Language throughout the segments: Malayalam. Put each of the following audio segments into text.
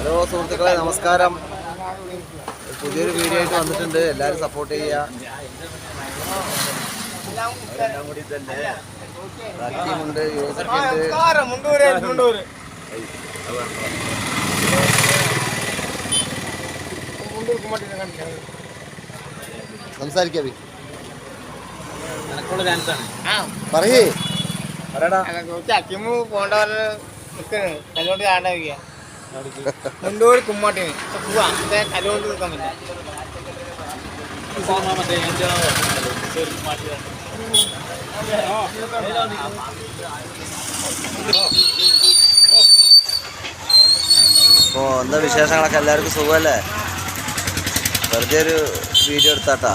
ഹലോ സുഹൃത്തുക്കളെ നമസ്കാരം. പുതിയൊരു വീഡിയോ ആയിട്ട് വന്നിട്ടുണ്ട്. എല്ലാവരും സപ്പോർട്ട് ചെയ്യുക. എല്ലാം കൂടി തന്നെ സംസാരിക്കാം. പറയേ. പറയടാ. അക്കിമു പോണ്ടവര് നിൽക്കണ് കാണാൻ മുണ്ടൂര് കുമ്മാട്ടിന് പോവാ നിൽക്കാൻ പറ്റില്ല ഓ എന്താ വിശേഷങ്ങളൊക്കെ? എല്ലാവർക്കും സുഖമല്ലേ? വെറുതെ ഒരു വീഡിയോ എടുത്താട്ടാ.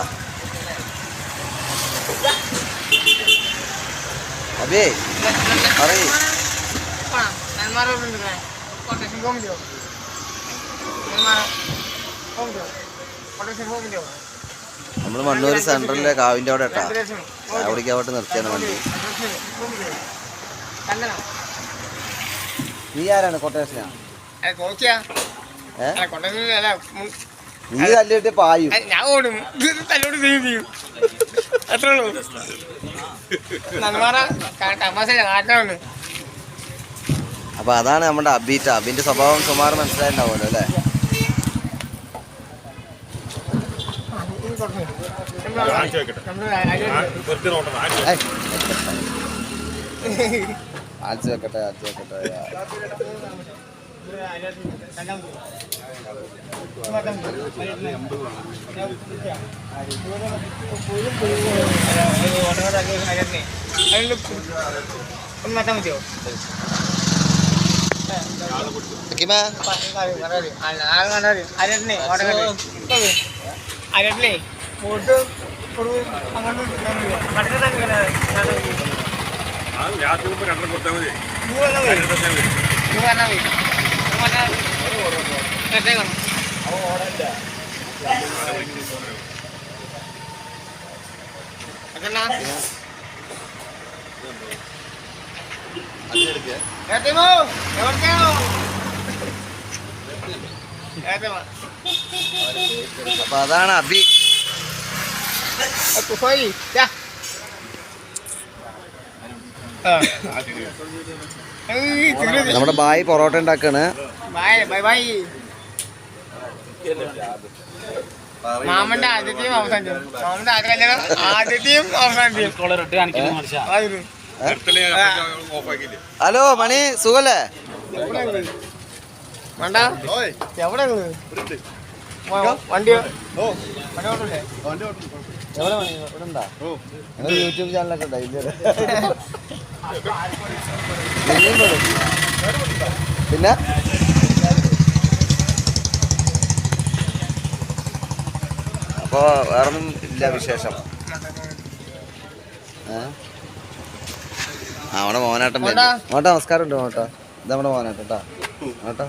അബേ പറയേ. കൊട്ടേഷൻ പറ്റുമോ കൊട്ടേഷൻ പോകാൻ പറ്റുമോ നമ്മൾ മണ്ണൂർ സെൻട്രലിലെ കാവിന്റെ അവിടെ ഇട്ടാ അവിടേക്ക് അവിടെ നിർത്തിയാണ് വണ്ടി നീ ആരാണ്? കൊട്ടേഷനാ അല്ല മുൻ- നീ തല്ലിട്ട് പായും. ഞാൻ ഓടും. തല്ലോട് ചെയ്യും ചെയ്യും. അത്രേ ഉള്ളൂ. നെന്മാറ തമാശ കാറ്റാണ് അപ്പൊ അതാണ് നമ്മുടെ അബീറ്റ. അബിന്റെ സ്വഭാവം സുമാർ മനസ്സിലായിട്ടുണ്ടാവുമല്ലോ അല്ലേ. ആഴ്ച വെക്കട്ടെ ഹക്കീമേ, അരട്ടിലേ പോട്ട് എവിടേക്കോ അപ്പൊ അതാണ് അബി നമ്മുടെ ബായി പൊറോട്ട ഉണ്ടാക്കാണ്. Bye bye. ബൈ മാമന്റെ ആദ്യത്തെയും അവസാനത്തെയും. മാമന്റെ ആദ്യ കല്യാണം ആദ്യത്തെയും അവസാനത്തെയും. ഹലോ മണി സുഖല്ലേ? വേണ്ട. എവിടെ? വണ്ടിയോ യൂട്യൂബ് ചാനലൊക്കെ ഉണ്ടോ? ഇല്ല ഇനിയും പിന്നെ? അപ്പോ വേറൊന്നും ഇല്ല വിശേഷം. ഏ? ആ മോനാട്ടം മോട്ട. നമസ്കാരം ഉണ്ട് മോട്ട. ഇത് നമ്മുടെ മോനാട്ടൻ കേട്ടാ. മോട്ടാ.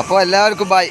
അപ്പോൾ എല്ലാവർക്കും ബൈ